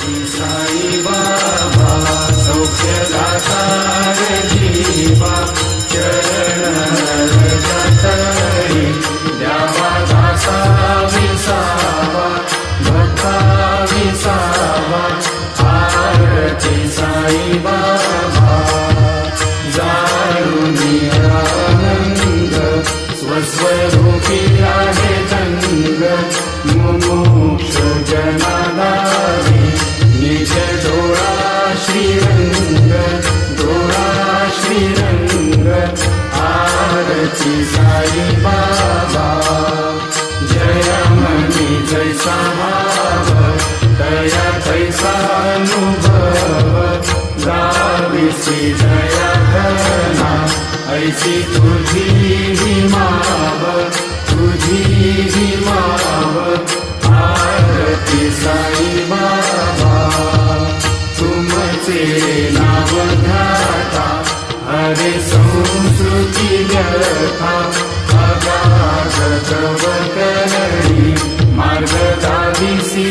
साई सौख्यदाता जीवा चरण रजतरी द्यावा दासा विसावा भक्ता विसावा आरती दया गाविसी जया ऐसी तुझी ही माव तुझी ही माव आरती साई बाबा तुमचे नाव घाता हरे संस्कृती व्यथा अगाध करणी मार्ग दाविसी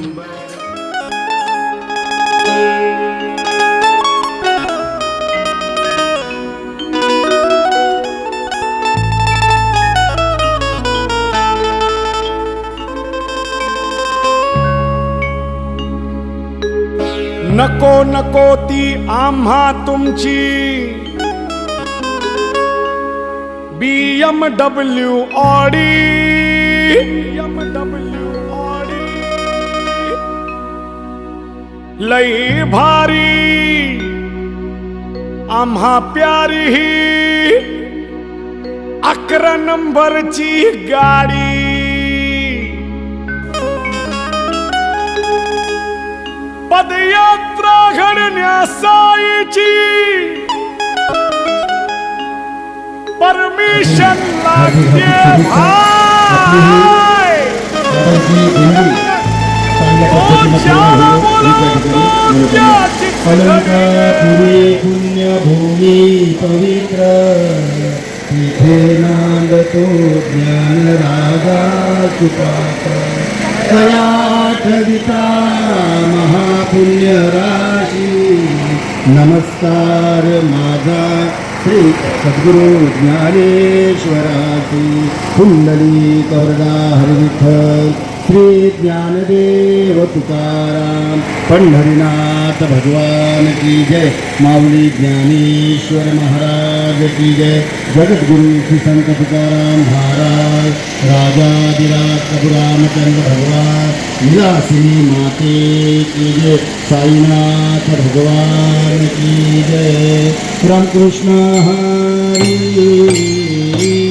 नको नको ती आम्हा तुमची. BM W Audi W Audi लई भारी. आम्हा प्यारी ही अकरा नंबरची गाडी. पदयात घडण्यासाईची परमिशन लागते भाय ओ ज्याला पुण्यभूमी पवित्र। तिथे नांदतो ज्ञान रागा सुपात्र महापुण्यराशी। नमस्कार माझा श्री सद्गुरु ज्ञानेश्वराची कुंडली कवरदा हरिविठ्ठल श्री ज्ञानदेव तुकाराम पंढरीनाथ भगवान की जय माऊली ज्ञानेश्वर महाराज की जय जगद्गुरु श्री संत तुकाराम महाराज राजाधिराज प्रभु रामचंद्र भगवान विलासिनी माते की जय साईनाथ भगवान की जय। रामकृष्ण हरी।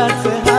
al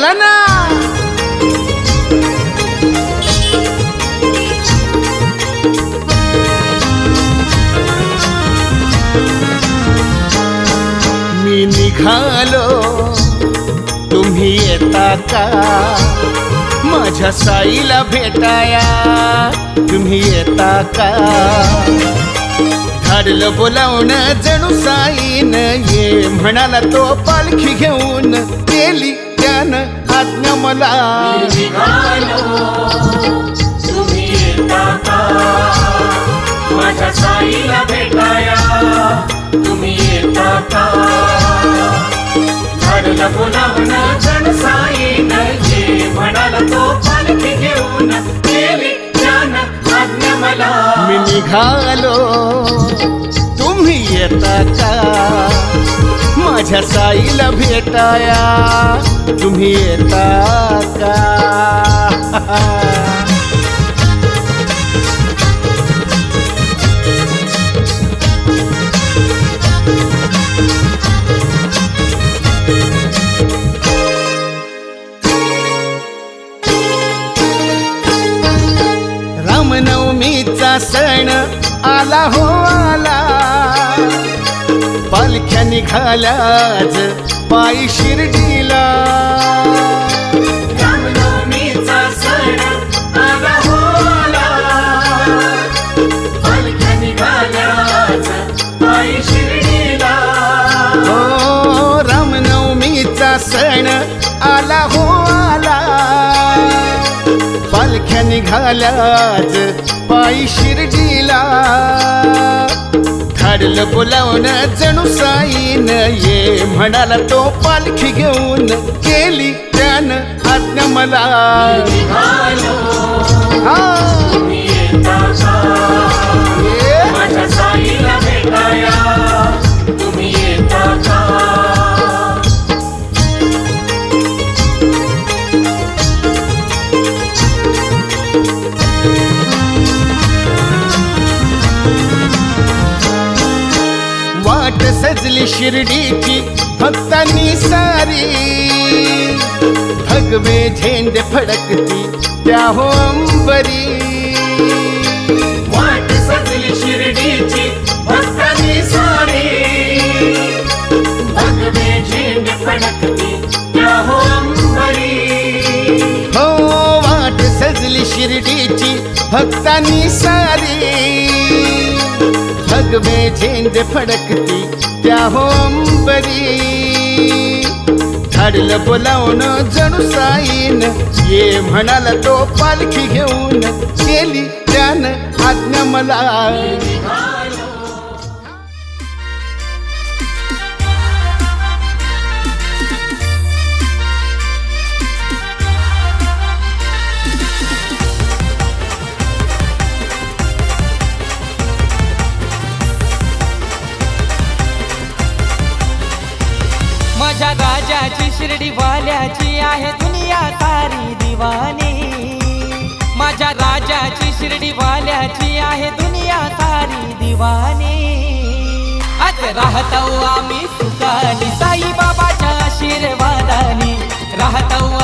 चला ना मी निघालो तुम्ही येता का? माझ्या साईला भेटाया तुम्ही येता का? धाडलं बोलावणं जणू साईन ये म्हणाला तो पालखी घेऊन गेली. त्यानं आज्ञा मला तुम्ही माझ्या साईला भेटाया तुम्ही येता का झाडला जण म्हणाला तो पालखी घेऊन केली ज्ञान आज्ञा मला. मी निघालो. तुम्ही येता का? माझ्या साईला भेटाया. तुम्ही येता का? रामनवमीचा सण आला हो आला. निघाल्याच पायी शिर्डीला. रामनवमीचा सण आला हो रामनवमीचा सण आला हो आला पालख्या निघाल्याच पायी शिर्डीला. काढलं बोलावणं जणू साईन ये म्हणाला तो पालखी घेऊन. केली त्यानं आज्ञा मला. हा. सजली शिर्डीची भक्तांनी सारी। भगवे झेंडे फडकती त्या हो अंबरी। वाट सजली शिर्डीची भक्तांनी सारी। भगवे झेंड फडकती त्या हो अंबरी। हो वाट सजली शिर्डीची भक्तांनी सारी। भगवे झेंड फडकती त्या होंबरी धाडलं झाडलं जणू साईन ये म्हणाला तो पालखी घेऊन केली त्यानं आज्ञा मला शिर्डी वाल्याची आहे दुनिया सारी दिवानी. माझ्या राजाची शिर्डी वाल्याची आहे दुनिया सारी दिवानी. आज राहतो आम्ही सुखानी. साईबाबाच्या आशीर्वादानी राहतो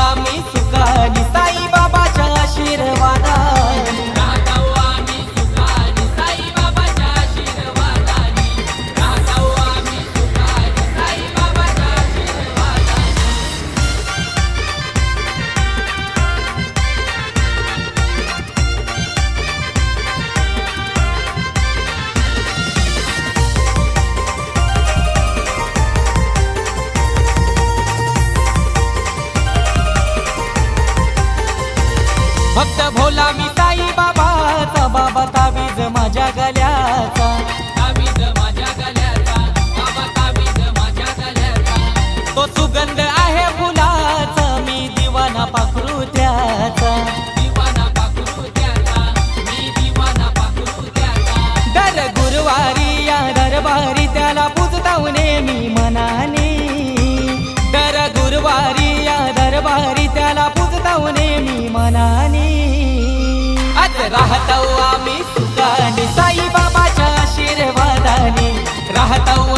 फक्त भोला मी ताई बाबाचा बाबा तावीज माझ्या गल्याचा. तावीज माझ्या गल्याचा बाबा माझ्या गल्याचा. तो सुगंध आहे फुलाचा मी दिवाना पाखरू त्याचा. दिवाना पाखरू त्याचा मी दिवाना पाखरू त्याचा. दर गुरुवारी या दरबारी त्याला पूजताव नेहमी मनाने. दर गुरुवारी या दरबारी त्याला पूजताव नेहमी मनाने. राहतो आम्ही सुखानी साईबाबाच्या आशीर्वादानी राहतो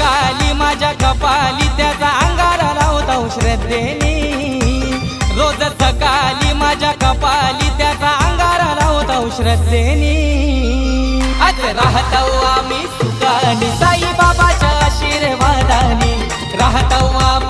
सकाळी माझ्या कपाली त्याचा अंगारा लावतो श्रद्धेने रोज सकाळी माझ्या कपाली त्याचा अंगारा लावतो श्रद्धेने आज राहतो आम्ही सुखानी. साईबाबाच्या आशीर्वादाने राहतो आम्ही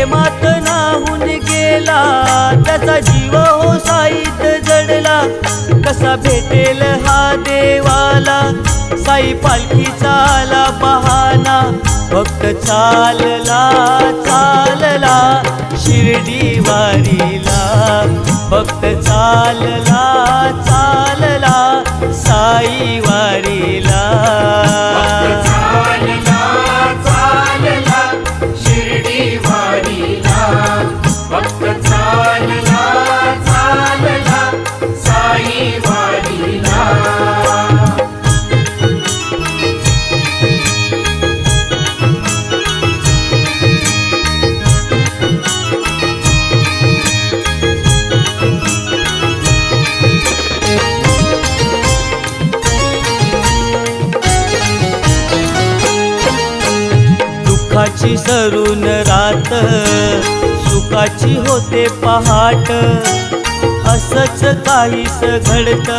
प्रेमात नाहून गेला. त्याचा जीव हो साईत जडला. कसा भेटेल हा देवाला? साई पालखीचा आला बहाना. फक्त चालला चालला. शिर्डी वारीला. फक्त चालला चालला. साई वारीला. पहाट असच काहीस घडत.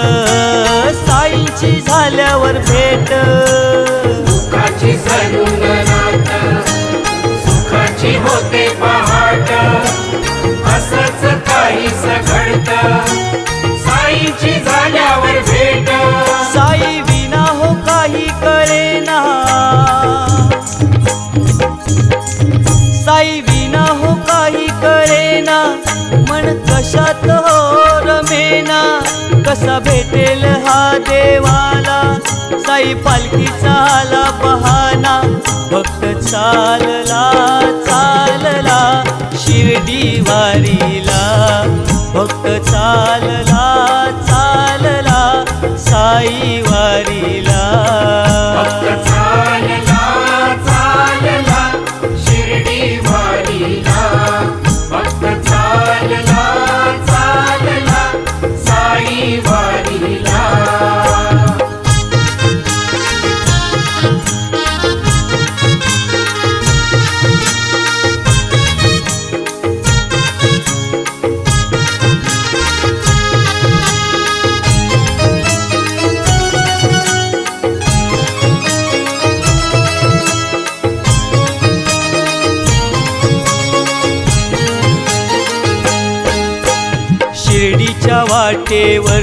साईची झाल्यावर भेट. भेटेल हा देवाला. साई पालखी चाला बहाना. फक्त चालला चालला. शिर्डी वारीला. फक्त चालला चालला. साई वारीला.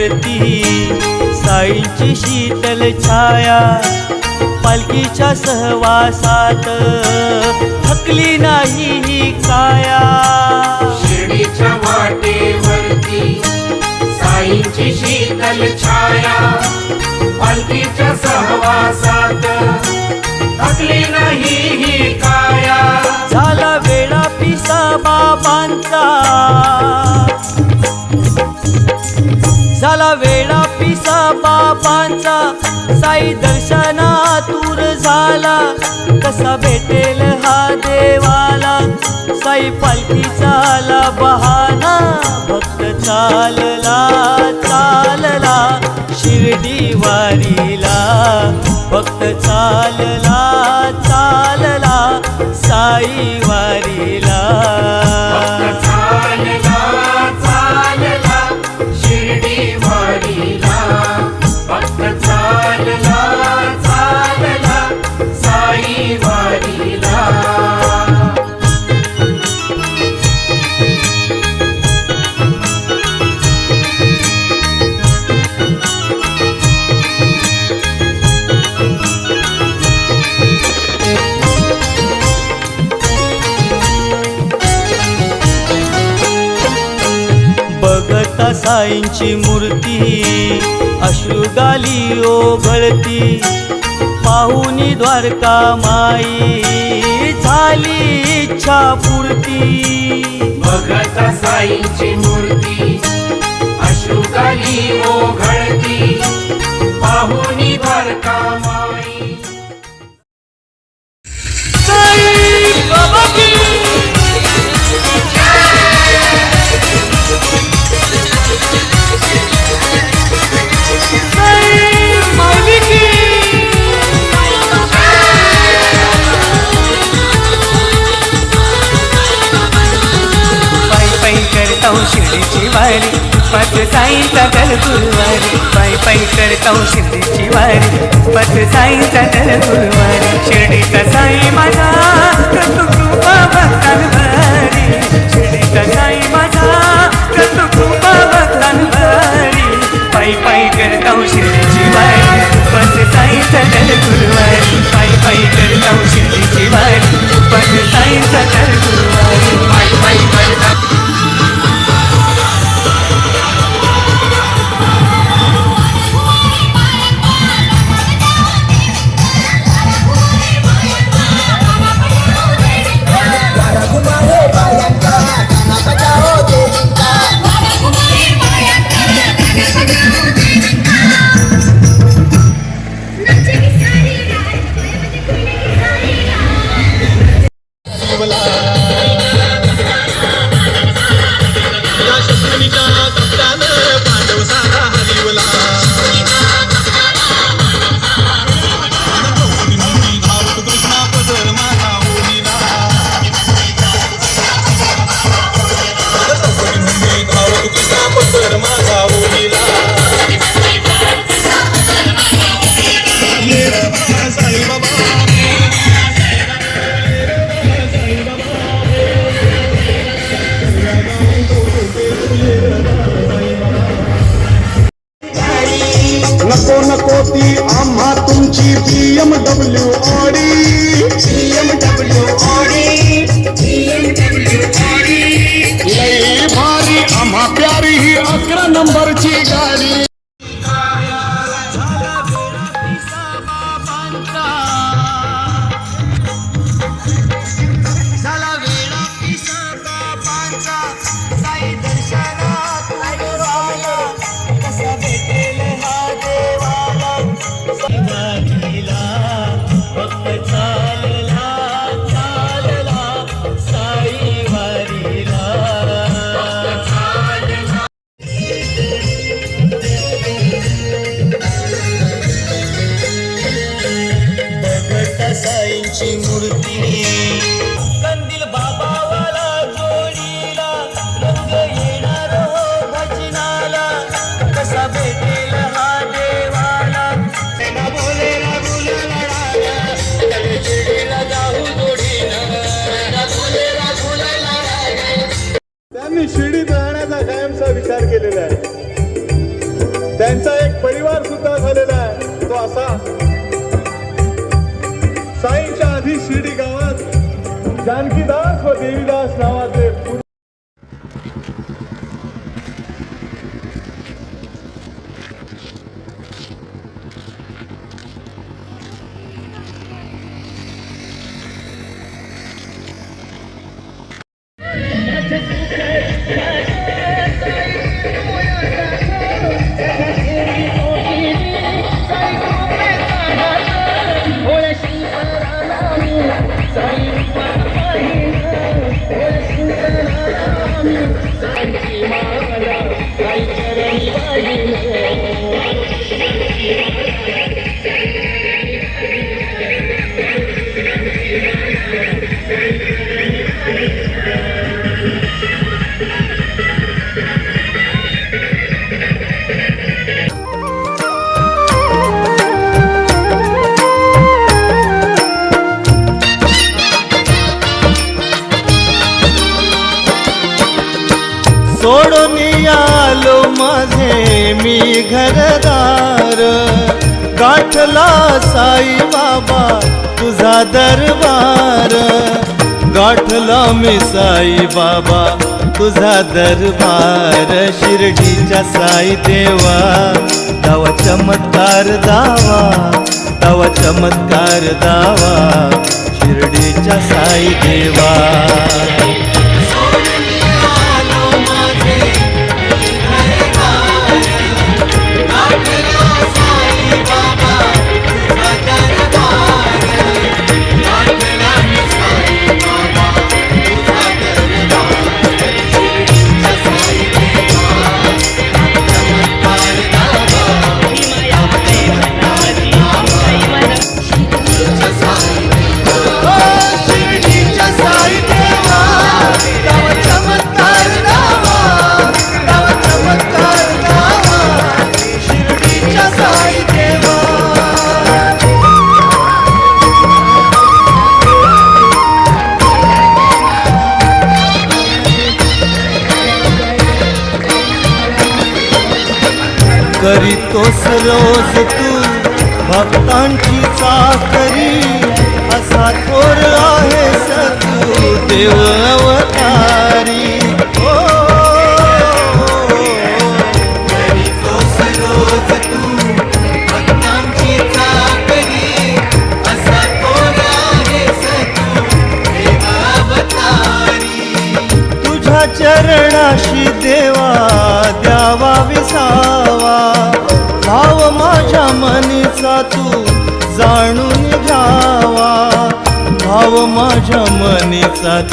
वाटेवरती साईंची शीतल छाया पालखीच्या सहवासात. थकली नाही ही काया. शिर्डीच्या वाटेवरती साईंची शीतल छाया पालखीच्या सहवासात. थकली नाही ही काया. झाला वेळा पिसा बाबांचा. बाबांचा साई दर्शनातूर झाला. कसा भेटेल हा देवाला? साई पालखी चाला बहाना. भक्त चालला चालला. शिर्डी वारीला. भक्त चालला चालला. साई वारीला. बघता साईंची मूर्ती अश्रुगाली ओघळती. पाहुनी द्वारका माई झाली इच्छा पूर्ती भगत साईंची मूर्ती अश्रुकाली ओघळती. पाहुनी द्वारका माई वारी पत साईंचा दर गुरुवारी पायी पायी करता हूँ शिर्डीची वारी. पत साईंचा दर गुरुवारी शिर्डीचा साई माझा करतो कृपा भक्तांवरी शिर्डीचा साई माझा करतो कृपा भक्तांवरी पायी पायी करता हूँ शिर्डीची वारी पत साईंचा दर गुरुवारी पायी पायी करता शिर्डीची वारी पत साईंचा दर गुरुवारी नको झालेला आहे. त्यांचा एक परिवार सुद्धा झालेला आहे. तो असा. साईच्या आधी शिर्डी गावात जानकीदास व देवीदास नावाचे Just सोडून आलो माझे मी घरदार. गाठला साई बाबा तुझा दरबार. गाठला मी साई बाबा तुझा दरबार. शिर्डीच्या साई देवा तवा चमत्कार दावा तवा चमत्कार दावा. शिर्डीच्या साई देवा.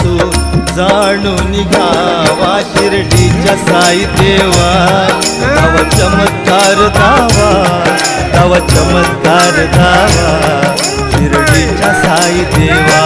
तू जाणून गावा शिर्डीच्या साई देवा तव चमत्कार धावा तव चमत्कार धावा शिर्डीच्या साई देवा